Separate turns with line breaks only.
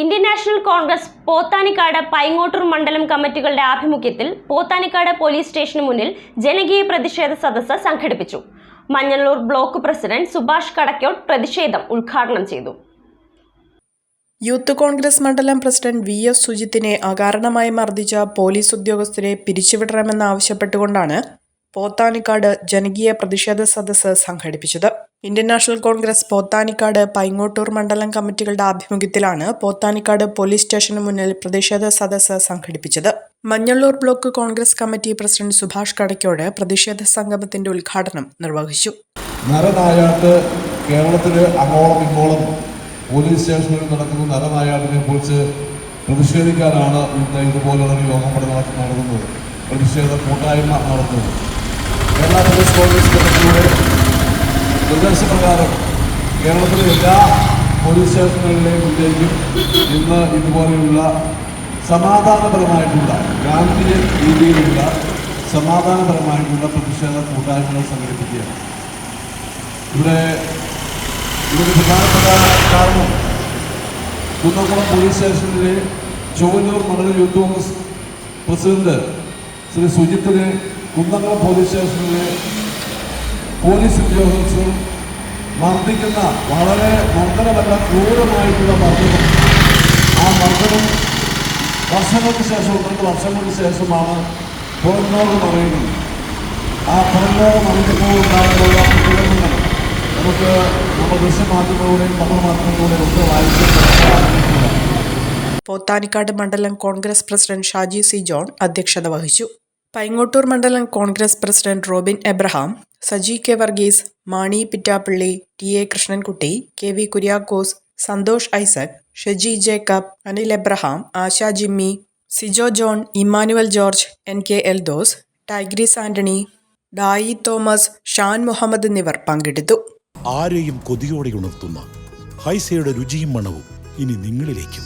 Indian National Congress Pothanikkad Paingottoor മണ്ഡലം കമ്മിറ്റികളുടെ ആഭിമുഖ്യത്തിൽ പോത്താനിക്കാട് പോലീസ് സ്റ്റേഷന് മുന്നിൽ ജനകീയ പ്രതിഷേധ സദസ്സ് സംഘടിപ്പിച്ചു. മഞ്ഞളൂർ ബ്ലോക്ക് പ്രസിഡന്റ് സുഭാഷ് കടക്കോട്ട് പ്രതിഷേധം ഉദ്ഘാടനം ചെയ്തു.
യൂത്ത് കോൺഗ്രസ് മണ്ഡലം പ്രസിഡന്റ് വി എസ് സുജിത്തിനെ അകാരണമായി മർദ്ദിച്ച പോലീസ് ഉദ്യോഗസ്ഥരെ പിരിച്ചുവിടണമെന്നാവശ്യപ്പെട്ടുകൊണ്ടാണ് പോത്താനിക്കാട് ജനകീയ പ്രതിഷേധ സദസ്സ് സംഘടിപ്പിച്ചത്. Indian National Congress Pothanikkad Paingottoor മണ്ഡലം കമ്മിറ്റികളുടെ ആഭിമുഖ്യത്തിലാണ് പോത്താനിക്കാട് പോലീസ് സ്റ്റേഷന് മുന്നിൽ പ്രതിഷേധ സദസ്സ് സംഘടിപ്പിച്ചത്. Manjalloor block Congress committee president Subhash Kadakkod പ്രതിഷേധ സംഗമത്തിന്റെ ഉദ്ഘാടനം നിർവഹിച്ചു.
നരനായാട്ട് അങ്ങോളം ഇങ്ങോളം പോലീസ് സ്റ്റേഷനുകളിൽ നടക്കുന്ന നരനായാട്ടിനെ കുറിച്ച് പ്രതിഷേധിക്കാനാണ് ഇന്ന് ഇതുപോലുള്ള യോഗം ഇവിടെ നട- നടത്തുന്നത് പ്രതിഷേധ കൂട്ടായ്മ നടത്തുന്നത് കേരള പോലീസ് കോൺഗ്രസ് കമ്മിറ്റിയുടെ നിർദ്ദേശപ്രകാരം കേരളത്തിലെ എല്ലാ പോലീസ് സ്റ്റേഷനുകളിലെയും മുന്നേക്കും ഇന്ന് ഇതുപോലെയുള്ള സമാധാനപരമായിട്ടുള്ള ഗാന്ധിയൻ രീതിയിലുള്ള സമാധാനപരമായിട്ടുള്ള പ്രതിഷേധ കൂട്ടായ്മകൾ സംഘടിപ്പിക്കുകയാണ്. ഇവിടെ ഇതിന് പ്രധാനപ്പെട്ട കാരണം കുന്നക്കുളം പോലീസ് സ്റ്റേഷനിലെ ചൊവ്വന്നൂർ മണ്ഡലം യൂത്ത് കോൺഗ്രസ് പ്രസിഡന്റ് ശ്രീ സുജിത്തിനെ കുന്നംകുളം പോലീസ് സ്റ്റേഷനിലെ പോലീസ് ഉദ്യോഗസ്ഥർ മർദ്ദിക്കുന്ന വളരെ മർദ്ദനമല്ല ക്രൂരമായിട്ടുള്ള മർദ്ദനം. ആ മർദ്ദനം വർഷങ്ങൾക്ക് ശേഷം രണ്ട് വർഷങ്ങൾക്ക് ശേഷമാണ് പുറംലോകം അറിയുന്നത് ആ പുറംലോകം അറിഞ്ഞപ്പോൾ ഉണ്ടാകുന്ന നമുക്ക് നമ്മുടെ ദൃശ്യമാധ്യമങ്ങളിലൂടെയും പത്രമാധ്യമങ്ങളിലൂടെയും ഒക്കെ വായിച്ചു
പോത്താനിക്കാട് മണ്ഡലം Congress president Shaji C John അധ്യക്ഷത വഹിച്ചു. പൈങ്ങോട്ടൂർ മണ്ഡലം Congress president Robin Abraham Saji K Varghese Mani Pittappally T A Krishnankutty K V Kuriakose Santhosh Isaac Shaji Jacob Anil Abraham Asha Jimmy Sijo John Emmanuel George N K Eldhose Tigris Antony Dayi Thomas Shan Muhammad എന്നിവർ പങ്കെടുത്തു.
ആരെയും കൊതിയോടെ ഉണർത്തുന്ന ഹൈസയുടെ രുചിയും മണവും ഇനി നിങ്ങളിലേക്കും.